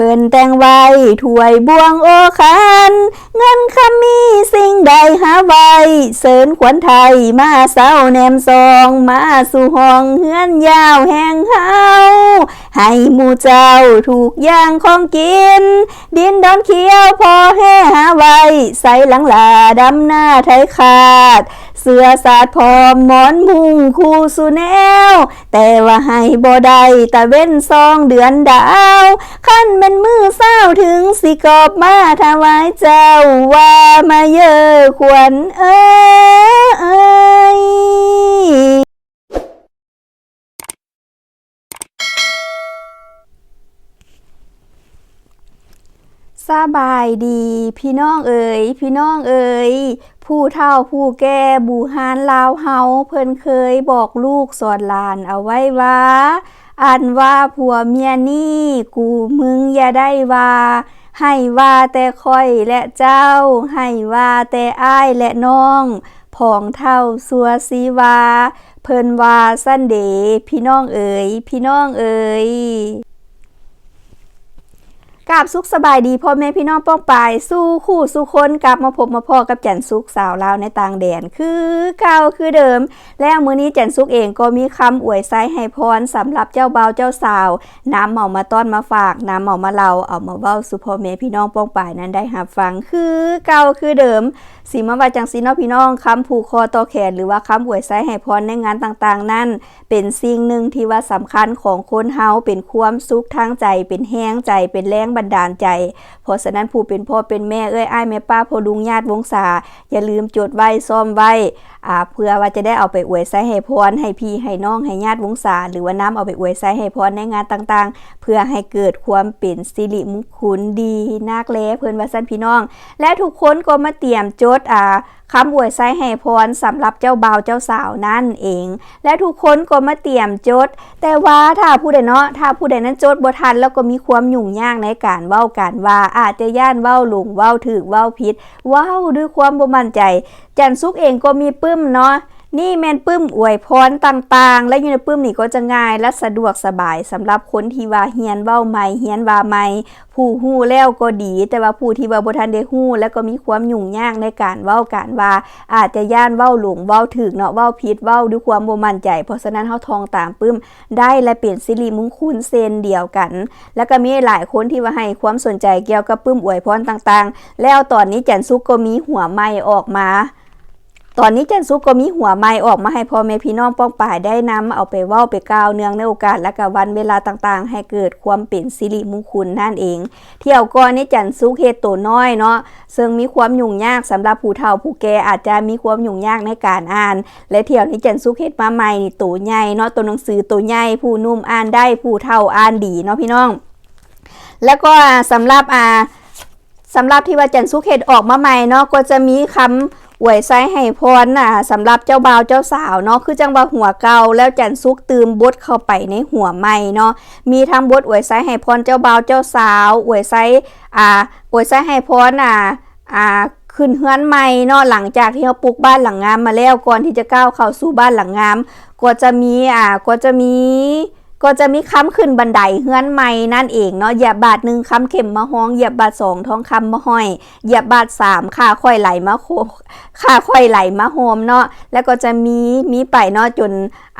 เพิ่นแต่งไว้ถวยบวงโอคัน เงินคำมีสิ่งใดหาไว้เสริญขวัญไทยมาเศร้าแนมซองมาสู่ห้องเฮือนยาวแห่งเฮาให้หมู่เจ้าถูกย่างของกิน ดินดอนเขียวพอแห่หาไว้ใส่หลังลาดำหน้าไทยขาด เสื้อสาดพร้อมหมอนมุงคู่สู่แนว แต่ว่าให้บ่ได้ตะเว้นซองเดือนดาวขั้นเป็นมือเศร้าถึงสิกอบมาถวายเจ้าว่ามาเยอะขวัญเอ้ยสบายดี พี่น้องเอ๋ยพี่น้องเอ๋ยผู้เฒ่าผู้แก่บูฮานลาวเฮาเพิ่นเคยบอกลูกสอนหลานเอาไว้ว่าอันว่าผัวเมียนี่กูมึงอย่าได้ว่า ให้ว่าแต่ค่อยและเจ้า ให้ว่าแต่อ้ายและน้องผองเท่าสัวสีวา เพิ่นว่าสั้นเดพี่น้องเอ๋ยพี่น้องเอ๋ย กราบสุขสบายดีพ่อแม่พี่น้องป้องปายสู้คู่สู้คนกลับมาพบมาพ่อกับจันสุกสาวลาวในต่างแดนคือเก่าคือเดิม แล้วมื้อนี้จันสุกเองก็มีคำอวยไซให้พรสำหรับเจ้าบ่าวเจ้าสาว น้ำเหมามาต้อนมาฝาก น้ำเหมามาเราเอามาเว้าสู่พ่อแม่พี่น้องป้องปายนั้นได้รับฟังคือเก่าคือเดิมสีมาว่าจังสีเนาะพี่น้องคำผูกคอต่อแขนหรือว่าคำอวยไซให้พรในงานต่างๆ นั่นเป็นสิ่งหนึ่งที่ว่าสำคัญของคนเฮาเป็นความสุขทางใจเป็นแห้งใจเป็นแรงบันดาลใจ เพราะฉะนั้นผู้เป็นพ่อเป็นแม่เอ้ยอ้ายแม่ป้าพ่อลุงญาติวงศาอย่าลืมจดไว้ซ่อมไว้อ่าเพื่อว่าจะได้เอาไปอวยไซให้พรให้พี่ให้น้องให้ญาติวงศาหรือว่าน้ำเอาไปอวยไซให้พรในงานต่างๆ เพื่อให้เกิดความเป็นสิริมงคลดีนักแลเพิ่นว่าซั่นพี่น้อง และทุกคนก็มาเตรียมจดอ่าคำอวยไซให้พรสำหรับเจ้าบ่าวเจ้าสาวนั่นเอง และทุกคนก็มาเตรียมจด แต่ว่าถ้าผู้ใดเนาะถ้าผู้ใดนั้นจดบ่ทันแล้วก็มีความยุ่งยากในการเว้าการว่าอาจจะย่านเว้าหลงเว้าถือเว้าผิดเว้าด้วยความบ่มั่นใจ จันซุกเองก็มีปึ้มเนาะ นี่แมนปึ้มอวยพรต่างๆ และอยู่ในปึ้มนี่ก็จะง่ายและสะดวกสบายสำหรับคนที่ว่าเฮียนเว้าใหม่เฮียนว่าใหม่ผู้ฮู้แล้วก็ดี แต่ว่าผู้ที่ว่าบ่ทันได้ฮู้ แล้วก็มีความยุ่งยากในการเว้าการว่า อาจจะย่านเว้าหลงเว้าถึกเนาะเว้าผิดเว้าด้วยความบ่มั่นใจ เพราะฉะนั้นเฮาทองตามปึ้มได้และเป็นสิริมงคลเซนเดียวกัน แล้วก็มีหลายคนที่ว่าให้ความสนใจเกี่ยวกับปึ้มอวยพรต่างๆ แล้วตอนนี้จันซุกก็มีหัวใหม่ออกมา ตอนนี้จันซุกก็มีหัวไม้ออกมาให้พ่อแม่พี่น้องป้องป่ายได้นำเอาไปเว้าไปกล่าวเนืองในโอกาสและกับวันเวลาต่างๆ ให้เกิดความเป็นสิริมงคลนั่นเอง เที่ยวก่อนนี้จันซุกเฮ็ดตัวน้อยเนาะซึ่งมีความยุ่งยากสำหรับผู้เฒ่าผู้แก่อาจจะมีความยุ่งยากในการอ่าน และเที่ยวนี้จันซุกเฮ็ดมาใหม่นี่ตัวใหญ่เนาะตัวหนังสือตัวใหญ่ผู้นุ่มอ่านได้ผู้เฒ่าอ่านดีเนาะพี่น้อง แล้วก็สำหรับอ่าสำหรับที่ว่าจันซุกเห็ดออกมาใหม่เนาะก็จะมีคำ อวยไซให้พรน่ะสำหรับเจ้าบ่าวเจ้าสาวเนาะคือจังว่าหัวเก่าแล้วจันซุกตืมบทเข้าไปในหัวใหม่เนาะมีทั้งบทอวยไซให้พรเจ้าบ่าวเจ้าสาวอวยไซอ่าอวยไซให้พรน่ะอ่าขึ้นเฮือนใหม่เนาะหลังจากที่เขาปลูกบ้านหลังงามมาแล้วก่อนที่จะก้าวเข้าสู่บ้านหลังงามก็จะมีอ่าก็จะมี ก็จะมีค้ำขึ้นบันไดเฮือนใหม่นั่นเองเนาะเหยาบบาทหนึ่งค้ำเข็มมะฮ้องเหยาบบาทสองทองคำมะห้อยเหยาบบาทสามค่าค่อยไหลมะโคค่าค่อยไหลมะโฮมเนาะแล้วก็จะมีมีไปเนาะจน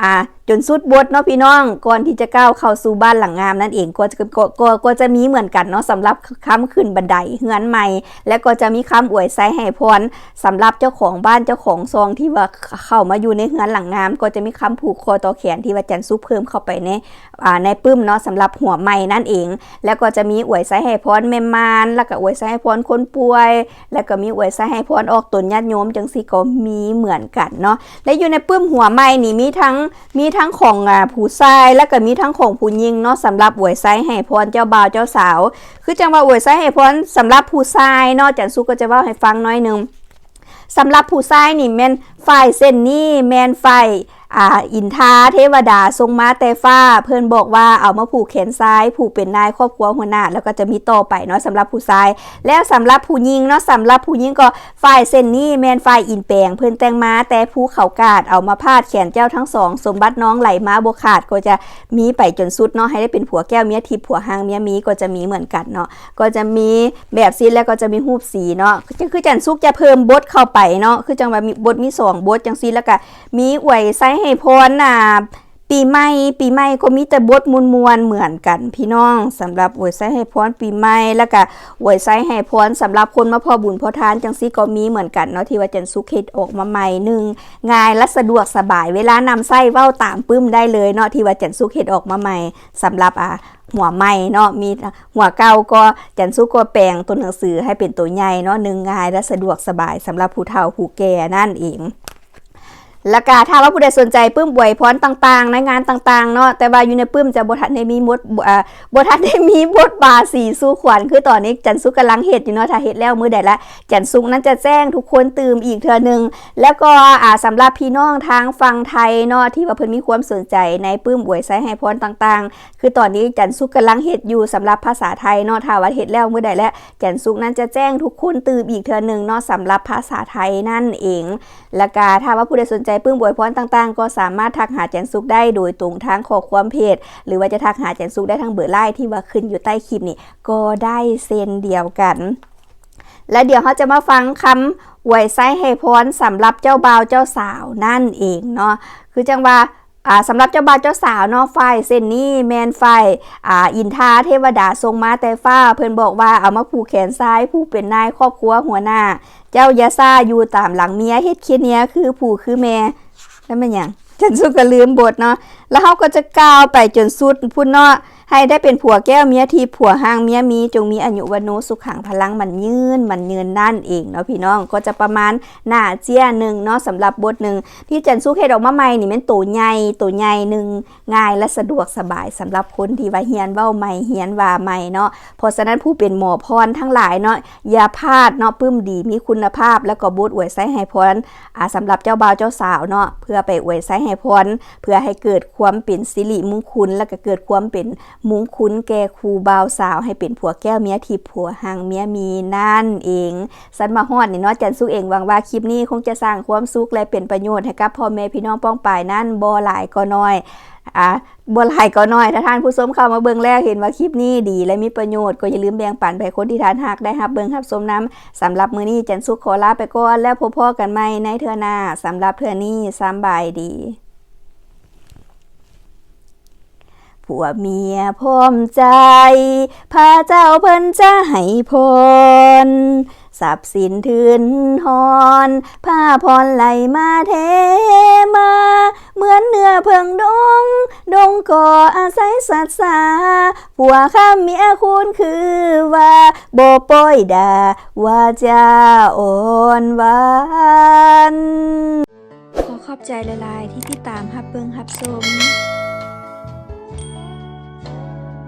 อ่าจนสุดบทเนาะพี่น้องก่อนที่จะก้าวเข้าสู่บ้านหลังงามนั่นเองก็จะก็ก็ก็จะมีเหมือนกันเนาะสำหรับค้ำขึ้นบันไดเฮือนใหม่ แล้วก็จะมีคำอวยไซให้พรสำหรับเจ้าของบ้านเจ้าของซองที่ว่าเข้ามาอยู่ในเฮือนหลังงาม ก็จะมีคำผูกคอต่อแขนที่ว่าจันซุปเพิ่มเข้าไปในอ่าในปึ้มเนาะสำหรับหัวใหม่นั่นเอง แล้วก็จะมีอวยไซให้พรแม่มานแล้วก็อวยไซให้พรคนป่วย แล้วก็มีอวยไซให้พรออกตนญาติโยมจังสิก็มีเหมือนกันเนาะและอยู่ในปื้มหัวไม้นี่มีทั้งมีทั้งของอ่าผู้ชายแล้วก็มีทั้งของผู้หญิงเนาะสำหรับอวยไซให้พรเจ้าบ่าวเจ้าสาว คือจังว่าอวยไซให้พรสำหรับผู้ชายเนาะจันสุก็จะเล่าให้ฟังน้อยหนึงสำหรับผู้ชายนี่แมนฝ่ายเส้นนี้แมนฝ่าย อ่าอินทาเทวดาทรงมาแต่ฟ้า เพื่อนบอกว่าเอามาผูกแขนซ้าย ผูกเป็นนายครอบครัวหัวหน้าแล้วก็จะมีต่อไปเนาะสำหรับผู้ชาย แล้วสำหรับผู้หญิงเนาะสำหรับผู้หญิงก็ฝ่ายเส้นนี้แมนฝ่ายอินแปลงเพื่อนแต่งมาแต่ผู้เขากาดเอามาพาดแขนเจ้าทั้งสองสมบัติน้องไหลมาบขาดก็จะมีไปจนสุดเนาะให้ได้เป็นผัวแก้วเมียทิพย์ผัวหางเมียมีก็จะมีเหมือนกันเนาะก็จะมีแบบซีแล้วก็จะมีรูปสีเนาะคือคือจันซุกจะเพิ่มบทเข้าไปเนาะคือจังว่ามีบทมีสองบทจังซีแล้วก็มีอวยไซให้พรน่ะปีใหม่ปีใหม่ก็มีแต่บทมวลมวลเหมือนกัน พี่น้องสำหรับอวยไซให้พรปีใหม่แล้วก็อวยไซให้พรสำหรับคนมาพอบุญพอทานจังซี่ก็มีเหมือนกันเนาะที่ว่าจันสุขเฮ็ดออกมาใหม่หนึ่งง่ายและสะดวกสบายเวลานำไส้เว้าตามปึ้มได้เลยเนาะที่ว่าจันสุขเฮ็ดออกมาใหม่สำหรับอ่าหัวใหม่เนาะมีหัวเก่าก็จันสุก็แปลงตัวหนังสือให้เป็นตัวใหญ่เนาะหนึ่งง่ายและสะดวกสบายสำหรับผู้เฒ่าผู้แก่นั่นเอง แล้วก็ถ้าว่าผู้ใดสนใจปื้มบวยพรต่างๆ ในงานต่างๆเนาะแต่ว่าอยู่ในปื้มจะบทัดในมีมดบทัดในมีบทบาสีสู้ขวัญคือตอนนี้จันซุกกำลังเฮ็ดอยู่เนาะถ้าเฮ็ดแล้วมือใดละจันซุกนั้นจะแจ้งทุกคนตื่มอีกเทือหนึง แล้วก็อ่าสำหรับพี่น้องทางฝั่งไทยเนาะที่ว่าเพิ่นมีความสนใจในปื้มบวยไซให้พรต่างๆ คือตอนนี้จันซุกกำลังเฮ็ดอยู่สำหรับภาษาไทยเนาะถ้าว่าเฮ็ดแล้วมือใดล้วจันซุกนั้นจะแจ้งทุกคนตื่มอีกเทือหนึงเนาะสำหรับภาษาไทยนั่นเอง แล้วก็ถ้าว่าผู้ใดสนใจปื้มบวยพรต่างๆ ก็สามารถทักหาแจนซุกได้โดยตรงทางข้อความเพจ หรือว่าจะทักหาแจนซุกได้ทางเบอร์ไลน์ที่ว่าขึ้นอยู่ใต้คลิปนี่ก็ได้เซนเดียวกัน และเดี๋ยวเขาจะมาฟังคำอวยไซให้พรสำหรับเจ้าบ่าวเจ้าสาวนั่นเองเนาะคือจังว่า สำหรับเจ้าบ่าวเจ้าสาวนอไฟเส้นนี้แมนไฟอ่าอินทาเทวดาทรงมาแต่ฟ้า เพิ่นบอกว่าเอามาผูกแขนซ้าย ผู้เป็นนายครอบครัวหัวหน้า เจ้ายาซาอยู่ตามหลังเมียเฮ็ดคิดเนี้ยคือผู้คือแม่แล้วมันยังฉันสุดก็ลืมบทเนาะ แล้วเขาก็จะก้าวไปจนสุดพุ่นเนาะให้ได้เป็นผัวแก้วเมียทีผัวห้างเมียมีจงมีอายุวันโนสุขังพลังมันยืนมันยืนนั่นเองเนาะพี่น้องก็จะประมาณหน้าเจี้ยหนึ่งเนาะสำหรับบทหนึ่งที่จันซุกเฮ็ดออกมาใหม่นี่มันตัวใหญ่ตัวใหญ่หนึ่งง่ายและสะดวกสบายสำหรับคนที่ว่าเฮียนเว้าใหม่เฮียนว่าใหม่เนาะเพราะฉะนั้นผู้เป็นหมอพรทั้งหลายเนาะอย่าพลาดเนาะปึ้มดีมีคุณภาพ แล้วก็บทอวยไซให้พรอ่าสำหรับเจ้าบ่าวเจ้าสาวเนาะเพื่อไปอวยไซให้พรเพื่อให้เกิดความเป็นสิริมงคลแล้วก็เกิดความเป็นมงคลแก่ครูบ่าวสาว ให้เป็นผัวแก้วเมียทิพผัวหางเมียมีนั่นเอง สันมาฮอดนี่เนาะจันสุเองหวังว่าคลิปนี้คงจะสร้างความสุขและเป็นประโยชน์ให้กับพ่อแม่พี่น้องป้องปายนั่นบ่หลายก็น้อยอะบ่หลายก็น้อยถ้าท่านผู้ชมเข้ามาเบิ่งแล้วเห็นว่าคลิปนี้ดี และมีประโยชน์ก็อย่าลืมแบ่งปันไปคนที่ทานหักได้ครับเบิ่งครับชมน้ำสำหรับมื้อนี้จันสุขขอลาไปก่อนแล้วพบพอกันใหม่ในเทื่อหน้าสำหรับเทื่อนี้สำบายดี ผัวเมียพร้อมใจ พาเจ้าเพิ่นจะให้พรทรัพย์สินทืนหอนผ้าพรไหลมาเทมา เหมือนเนื้อเพิงดง ดงก่ออาศัยสัตว์สาผัวข้าเมียคุณคือว่าโบโปอยดาว่าจะอ่อนวานขอขอบใจหลายที่ติดตามฮับเบิงฮับชม